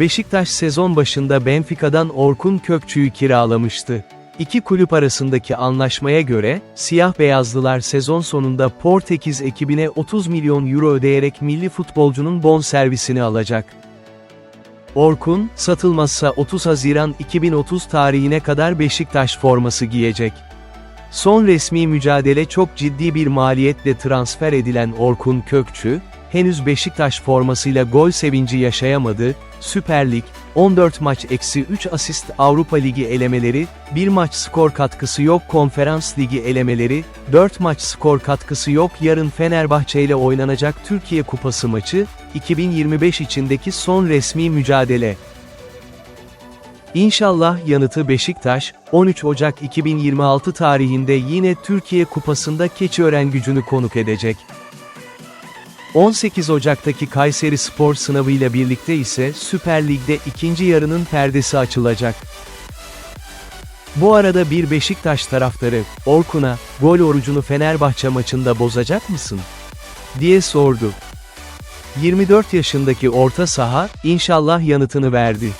Beşiktaş sezon başında Benfica'dan Orkun Kökçü'yü kiralamıştı. İki kulüp arasındaki anlaşmaya göre, siyah beyazlılar sezon sonunda Portekiz ekibine 30 milyon euro ödeyerek milli futbolcunun bonservisini alacak. Orkun, satılmazsa 30 Haziran 2030 tarihine kadar Beşiktaş forması giyecek. Son resmi mücadele çok ciddi bir maliyetle transfer edilen Orkun Kökçü, henüz Beşiktaş formasıyla gol sevinci yaşayamadı, Süper Lig, 14 maç eksi 3 asist Avrupa Ligi elemeleri, 1 maç skor katkısı yok Konferans Ligi elemeleri, 4 maç skor katkısı yok yarın Fenerbahçe ile oynanacak Türkiye Kupası maçı, 2025 içindeki son resmi mücadele. İnşallah yanıtı Beşiktaş, 13 Ocak 2026 tarihinde yine Türkiye Kupası'nda Keçiören gücünü konuk edecek. 18 Ocak'taki Kayseri Spor sınavıyla birlikte ise Süper Lig'de ikinci yarının perdesi açılacak. Bu arada bir Beşiktaş taraftarı, Orkun'a, gol orucunu Fenerbahçe maçında bozacak mısın? diye sordu. 24 yaşındaki orta saha, inşallah yanıtını verdi.